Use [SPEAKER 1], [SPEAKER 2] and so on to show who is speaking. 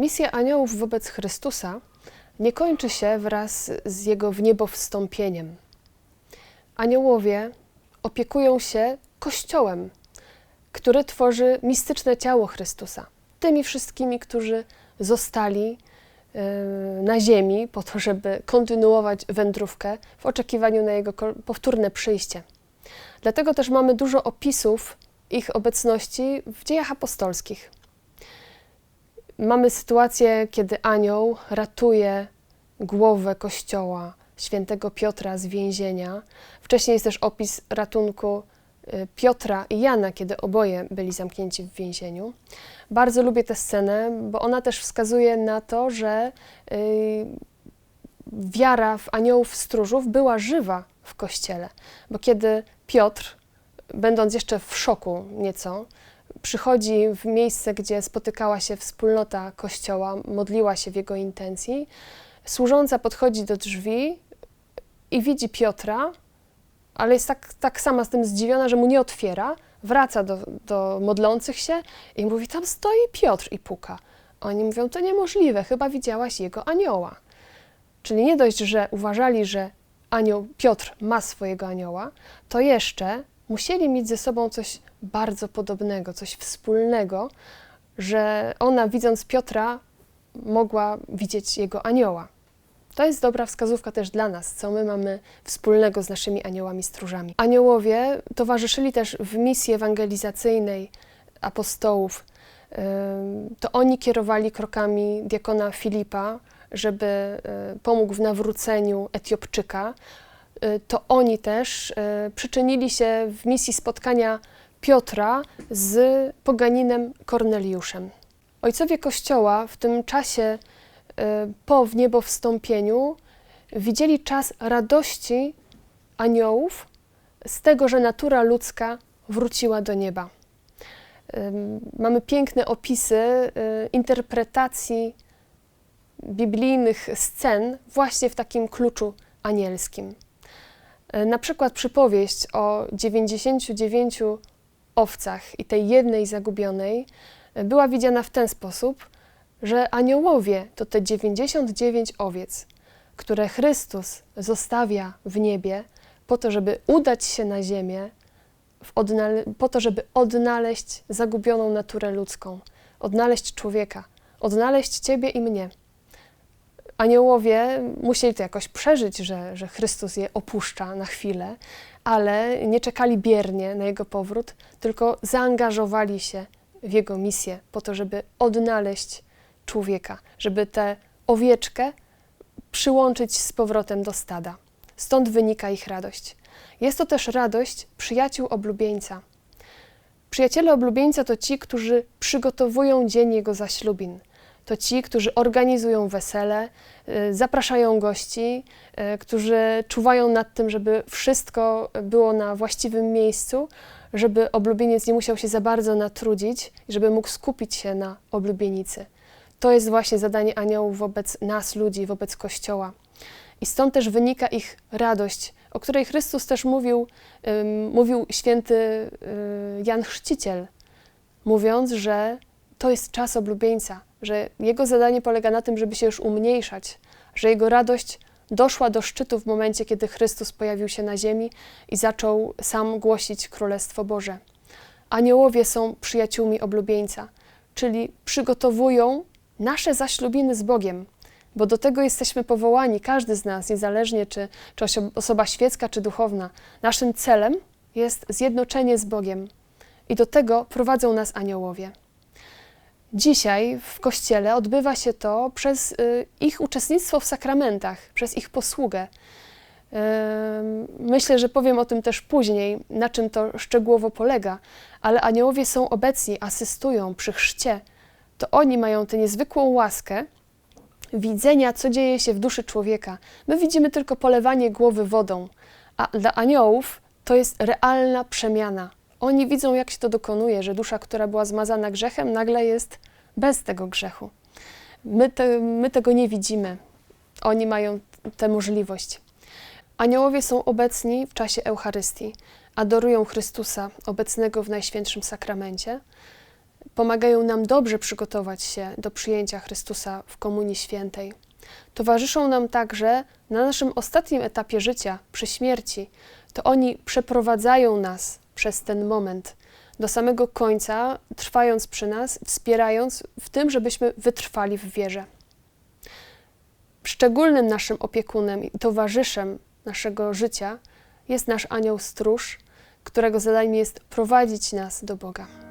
[SPEAKER 1] Misja aniołów wobec Chrystusa nie kończy się wraz z jego w niebo wstąpieniem. Aniołowie opiekują się Kościołem, który tworzy mistyczne ciało Chrystusa. Tymi wszystkimi, którzy zostali e, na ziemi po to, żeby kontynuować wędrówkę w oczekiwaniu na jego powtórne przyjście. Dlatego też mamy dużo opisów ich obecności w dziejach apostolskich. Mamy sytuację, kiedy anioł ratuje głowę kościoła świętego Piotra z więzienia. Wcześniej jest też opis ratunku y, Piotra i Jana, kiedy oboje byli zamknięci w więzieniu. Bardzo lubię tę scenę, bo ona też wskazuje na to, że y, wiara w aniołów stróżów była żywa w kościele, bo kiedy Piotr, będąc jeszcze w szoku nieco, przychodzi w miejsce, gdzie spotykała się wspólnota kościoła, modliła się w jego intencji, służąca podchodzi do drzwi i widzi Piotra, ale jest tak, tak sama z tym zdziwiona, że mu nie otwiera, wraca do, do modlących się i mówi, tam stoi Piotr i puka. Oni mówią, to niemożliwe, chyba widziałaś jego anioła. Czyli nie dość, że uważali, że anioł Piotr ma swojego anioła, to jeszcze musieli mieć ze sobą coś bardzo podobnego, coś wspólnego, że ona widząc Piotra mogła widzieć jego anioła. To jest dobra wskazówka też dla nas, co my mamy wspólnego z naszymi aniołami stróżami. Aniołowie towarzyszyli też w misji ewangelizacyjnej apostołów. To oni kierowali krokami diakona Filipa, żeby y, pomógł w nawróceniu Etiopczyka. Y, To oni też y, przyczynili się w misji spotkania Piotra z poganinem Korneliuszem. Ojcowie Kościoła w tym czasie y, po wniebowstąpieniu widzieli czas radości aniołów z tego, że natura ludzka wróciła do nieba. Mamy piękne opisy interpretacji biblijnych scen właśnie w takim kluczu anielskim. Y, Na przykład przypowieść o 99 owcach i tej jednej zagubionej y, była widziana w ten sposób, że aniołowie to te 99 owiec, które Chrystus zostawia w niebie po to, żeby udać się na ziemię, po to, żeby odnaleźć zagubioną naturę ludzką, odnaleźć człowieka, odnaleźć Ciebie i mnie. Aniołowie musieli to jakoś przeżyć, że, że Chrystus je opuszcza na chwilę, ale nie czekali biernie na Jego powrót, tylko zaangażowali się w Jego misję po to, żeby odnaleźć człowieka, żeby tę owieczkę przyłączyć z powrotem do stada. Stąd wynika ich radość. Jest to też radość przyjaciół oblubieńca. Przyjaciele oblubieńca to ci, którzy przygotowują dzień jego zaślubin. To ci, którzy organizują wesele, y, zapraszają gości, y, którzy czuwają nad tym, żeby wszystko było na właściwym miejscu, żeby oblubieniec nie musiał się za bardzo natrudzić i żeby mógł skupić się na oblubienicy. To jest właśnie zadanie aniołów wobec nas, ludzi, wobec Kościoła. I stąd też wynika ich radość, o której Chrystus też mówił, mówił święty y, Jan Chrzciciel, mówiąc, że to jest czas oblubieńca, że jego zadanie polega na tym, żeby się już umniejszać, że jego radość doszła do szczytu w momencie, kiedy Chrystus pojawił się na ziemi i zaczął sam głosić Królestwo Boże. Aniołowie są przyjaciółmi oblubieńca, czyli przygotowują nasze zaślubiny z Bogiem, bo do tego jesteśmy powołani, każdy z nas, niezależnie czy, czy oso- osoba świecka, czy duchowna. Naszym celem jest zjednoczenie z Bogiem i do tego prowadzą nas aniołowie. Dzisiaj w kościele odbywa się to przez y, ich uczestnictwo w sakramentach, przez ich posługę. Myślę, że powiem o tym też później, na czym to szczegółowo polega, ale aniołowie są obecni, asystują przy chrzcie. To oni mają tę niezwykłą łaskę widzenia, co dzieje się w duszy człowieka. My widzimy tylko polewanie głowy wodą, a dla aniołów to jest realna przemiana. Oni widzą, jak się to dokonuje, że dusza, która była zmazana grzechem, nagle jest bez tego grzechu. My, te, my tego nie widzimy. Oni mają tę możliwość. Aniołowie są obecni w czasie Eucharystii, adorują Chrystusa obecnego w Najświętszym Sakramencie. pomagają nam dobrze przygotować się do przyjęcia Chrystusa w Komunii Świętej. Towarzyszą nam także na naszym ostatnim etapie życia, przy śmierci. To oni przeprowadzają nas przez ten moment do samego końca, trwając przy nas, wspierając w tym, żebyśmy wytrwali w wierze. Szczególnym naszym opiekunem i towarzyszem naszego życia jest nasz anioł stróż, którego zadaniem jest prowadzić nas do Boga.